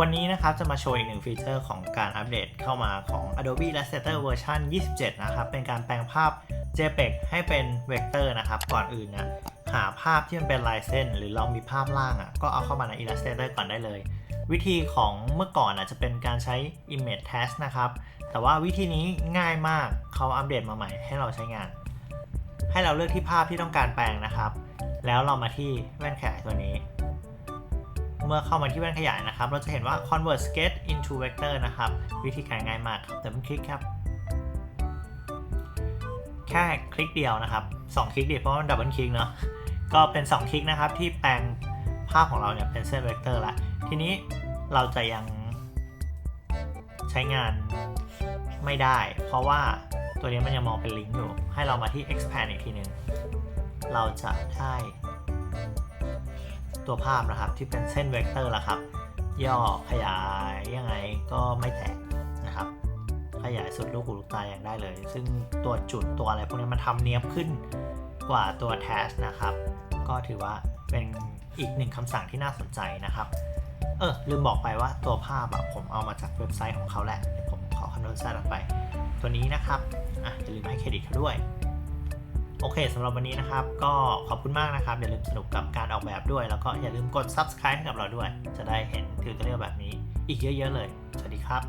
วันนี้นะครับจะมาโชว์อีกหนึ่งฟีเจอร์ของการอัปเดตเข้ามาของ Adobe Illustrator เวอร์ชัน27 นะครับ เป็นการแปลงภาพ JPEG ให้เป็นเวกเตอร์นะครับ ก่อนอื่นนะหาภาพที่มันเป็นลายเส้น หรือเรามีภาพล่างอะก็เอาเข้ามาใน Illustrator ก่อนได้เลย วิธีของเมื่อก่อนอะจะเป็นการใช้ Image Test นะครับ แต่ว่าวิธีนี้ง่ายมากเขาอัปเดตมาใหม่ให้เราใช้งาน ให้เราเลือกที่ภาพที่ต้องการแปลงนะครับ แล้วเรามาที่แว่นขยายตัวนี้ เมื่อเข้ามาที่แว่นขยายนะครับ เราจะเห็นว่า convert sketch into vector นะครับ วิธีการง่ายมากครับแต่เป็นคลิกครับ แค่คลิกเดียวนะครับ 2 คลิกเดียวเพราะมันดับเบิลคลิกเนาะก็เป็น 2 คลิกนะครับ ที่แปลงภาพของเราเนี่ยเป็นเส้นเวกเตอร์ละทีนี้เราจะยังใช้งานไม่ได้ เพราะว่าตัวนี้มันยังมองเป็นลิงก์อยู่ ให้เรามาที่ expand อีกทีหนึ่งเราจะได้ ตัวภาพนะครับ ที่เป็นเส้นเวกเตอร์ละครับ ย่อขยายยังไงก็ไม่แตกนะครับ ขยายสุดลูกหูลูกตายังได้เลย ซึ่งตัวจุดตัวอะไรพวกนี้มันทำเนียบขึ้นกว่าตัว task นะครับ ก็ถือว่าเป็นอีกหนึ่งคำสั่งที่น่าสนใจนะครับ เออลืมบอกไปว่าตัวภาพอะผมเอามาจากเว็บไซต์ของเขาแหละ ผมขอคอนโทรลแซดออกไป ตัวนี้นะครับ อะอย่าลืมให้เครดิตเขาด้วย โอเคสำหรับวันนี้นะครับ ก็ขอบคุณมากนะครับ อย่าลืมสนุกกับการออกแบบด้วย แล้วก็อย่าลืมกด subscribe ให้กับเราด้วย จะได้เห็นทิวเตอร์แบบนี้อีกเยอะ ๆ เลย สวัสดีครับ